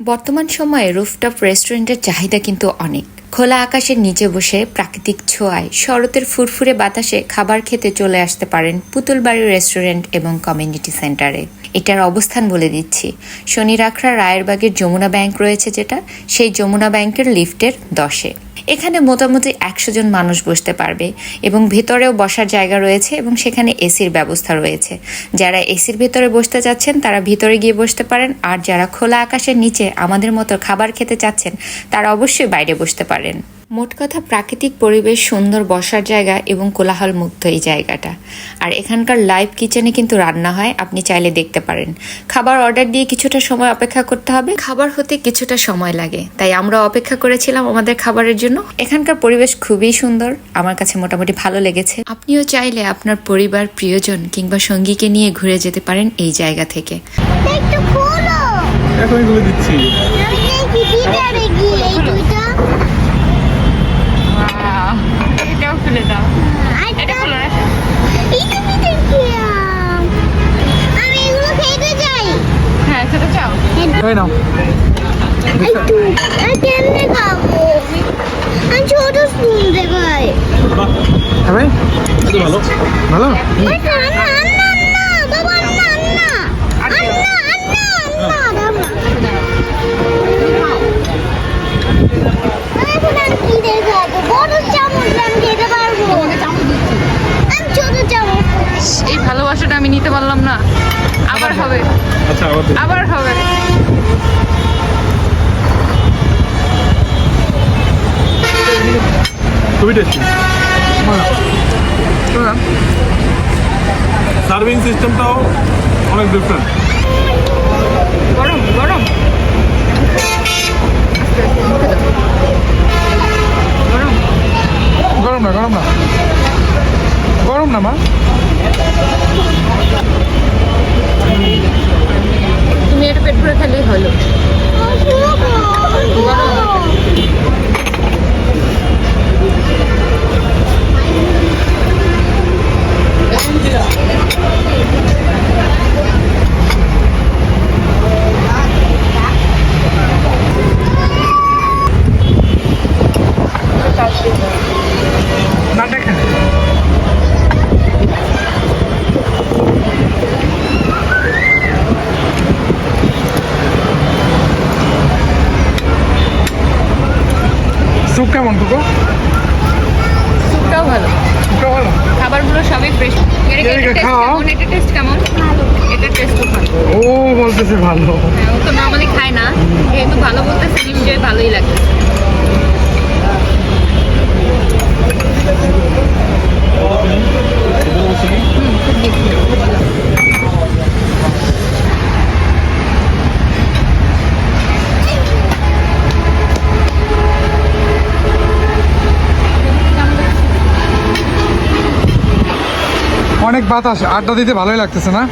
বর্তমান সময়ে রুফটপ রেস্টুরেন্টের চাহিদা কিন্তু অনেক। খোলা আকাশের নিচে বসে প্রাকৃতিক ছোঁয়ায় শরতের ফুরফুরে বাতাসে খাবার খেতে চলে আসতে পারেন পুতুলবাড়ি রেস্টুরেন্ট এবং কমিউনিটি সেন্টারে। এটার অবস্থান বলে দিচ্ছি। শনি রাখরা রায়েরবাগের যমুনা ব্যাংক রয়েছে যেটা, সেই যমুনা ব্যাংকের লিফটের দশে। এখানে মোটামুটি একশো জন মানুষ বসতে পারবে এবং ভেতরেও বসার জায়গা রয়েছে এবং সেখানে এসির ব্যবস্থা রয়েছে। যারা এসির ভেতরে বসতে চাচ্ছেন, তারা ভিতরে গিয়ে বসতে পারেন। আর যারা খোলা আকাশের নিচে আমাদের মতো খাবার খেতে চাচ্ছেন, তারা অবশ্যই বাইরে বসতে পারেন। মোট কথা প্রাকৃতিক পরিবেশ সুন্দর বসার জায়গা এবং কোলাহল মুক্ত এই জায়গাটা। আর এখানকার লাইভ কিচেনে কিন্তু রান্না হয় আপনি চাইলে দেখতে পারেন। খাবার অর্ডার দিয়ে কিছুটা সময় অপেক্ষা করতে হবে। খাবার হতে কিছুটা সময় লাগে তাই আমরা অপেক্ষা করেছিলাম আমাদের খাবারের জন্য। এখানকার পরিবেশ খুবই সুন্দর আমার কাছে মোটামুটি ভালো লেগেছে। আপনিও চাইলে আপনার পরিবার প্রিয়জন কিংবা সঙ্গীকে নিয়ে ঘুরে যেতে পারেন এই জায়গা থেকে। দিচ্ছি। এই নাও কেমনে খাব? আমি ছোট স্পুন দেখাই বাহ খাবে ভালো। ভালো? এই ভালোবাসাটা আমি নিতে পারলাম না। আবার হবে। আচ্ছা আবার হবে। খুবই টেস্টি সার্ভিং সিস্টেমটাও অনেক ডিফারেন্ট গরম গরম। গরম। গরম না গরম না। গরম না মা। তুমি এটা পেট ভরে খেলেই হলো। কেমন দুটো? স্যুপটাও ভালো। স্যুপটা ভালো? খাবারগুলো সবই ফ্রেশ এর এটা টেস্ট কেমন? এটা টেস্ট ভালো। ও বলতেছে ভালো। হ্যাঁ, ও তো নরমালি খায় না। যেহেতু ভালো বলতেছে নিজে ভালোই লাগবে অনেক বাতাস আড্ডা দিতে ভালোই লাগতেছে না?